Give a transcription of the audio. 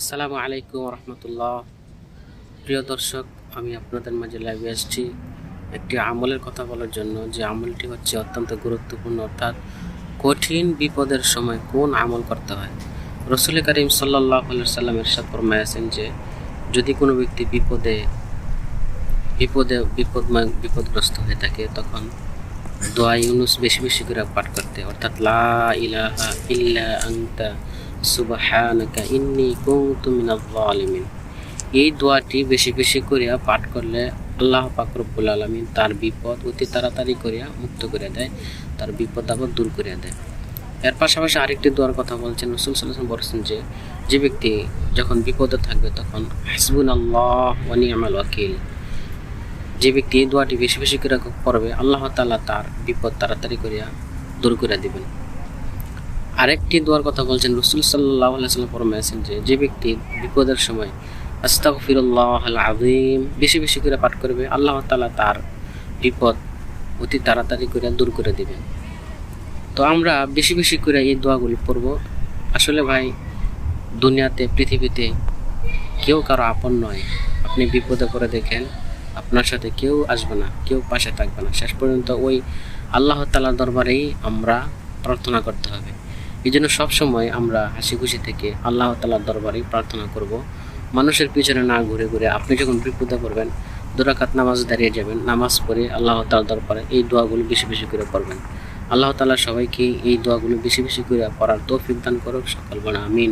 আসসালামু আলাইকুম রহমতুল্লাহ প্রিয় দর্শক, আমি আপনাদের মাঝে লাইভে আসছি একটি আমলের কথা বলার জন্য। যে আমলটি হচ্ছে অত্যন্ত গুরুত্বপূর্ণ, অর্থাৎ কঠিন বিপদের সময় কোন আমল করতে হয়? রসুল করিম সাল্লাহ সাল্লাম এরশাদ ফরমায়াছেন যে, যদি কোনো ব্যক্তি বিপদে বিপদে, বিপদময়, বিপদগ্রস্ত হয়ে থাকে, তখন দোয়া ইউনুস বেশি বেশি করে পাঠ করতে। অর্থাৎ লা ইলাহা ইল্লা আনতা সুবহানাকা ইন্নী এই দোয়াটি বেশি বেশি করিয়া পাঠ করলে আল্লাহ পাক রব্বুল আলামিন তার বিপদ অতি তাড়াতাড়ি করিয়া মুক্ত করে দেয়, তার বিপদ আবার দূর করে দেয়। এর পাশাপাশি আরেকটি দোয়ার কথা বলছেন রসুল সাল্লাম বলেছেন যে যে ব্যক্তি যখন বিপদে থাকবে তখন হাসবুন আল্লাহ ওয়ানিয়ামাল ওয়াকিল। যে ব্যক্তি এই দোয়াটি বেশি বেশি করে পড়বে, আল্লাহ তাআলা তার বিপদ তাড়াতাড়ি করিয়া দূর করে দিবেন। আরেকটি দোয়ার কথা বলছেন, রসুল সাল্লাহ সাল্লাম ফরমাইছেন যে যে ব্যক্তি বিপদের সময় আস্তাগফিরুল্লাহ আযীম, বেশি বেশি করে পাঠ করবে, আল্লাহ তালা তার বিপদ অতি তাড়াতাড়ি করে দূর করে দিবেন তো আমরা বেশি বেশি করে এই দোয়াগুলি পড়ব। আসলে ভাই, দুনিয়াতে, পৃথিবীতে কেউ কারও আপন নয়। আপনি বিপদে পড়ে দেখেন, আপনার সাথে কেউ আসবে না, কেউ পাশে থাকবে না। শেষ পর্যন্ত ওই আল্লাহ তালার দরবারেই আমরা প্রার্থনা করতে হবে। এই জন্য সবসময় আমরা হাসি খুশি থেকে আল্লাহ তালার দরবারে প্রার্থনা করব। মানুষের পিছনে না ঘুরে ঘুরে আপনি যখন বিপদে পড়বেন, দুরাকাত নামাজ দাঁড়িয়ে যাবেন, নামাজ পড়ে আল্লাহ তালার দরবারে এই দোয়াগুলো বেশি বেশি করে পড়বেন। আল্লাহ তালা সবাইকে এই দোয়াগুলো বেশি বেশি করে পড়ার তৌফিক দান করুক, সকল বড় আমিন।